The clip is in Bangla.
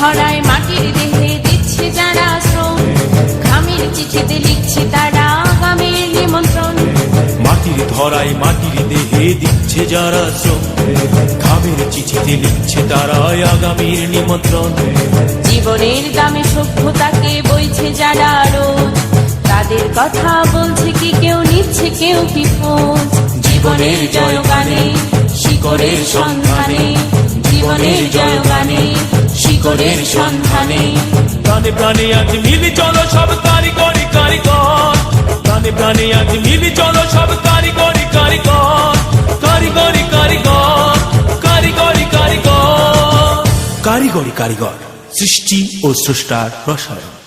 ধরায় মাটির দেহে দিচ্ছে যারা শ্রম। ঘামের চিঠিতে লিখছে তারা আগামীর নিমন্ত্রণ। মাটির ধরায় মাটির দেহে দিচ্ছে যারা শ্রম। ঘামের চিঠিতে লিখছে তারা আগামীর নিমন্ত্রণ। জীবনের দামে সভ্যতাকে বইছে যারা রোজ। তাদের কথা বলছে কি কেউ নিচ্ছে কেউ কি খোঁজ। জীবনের জয়গানে শিকরের সন্ধানে জীবনের জয়গানে শিকড়ের সন্ধানে। প্রাণে প্রাণে আজ মিলি চলো সব কারিগরি কারিগর। প্রাণে প্রাণে আজ মিলি চলো সব কারিগরি কারিগর। কারিগরি কারিগর কারিগরি কারিগর। কারিগরি কারিগর সৃষ্টি ও স্রষ্টার রসায়ন।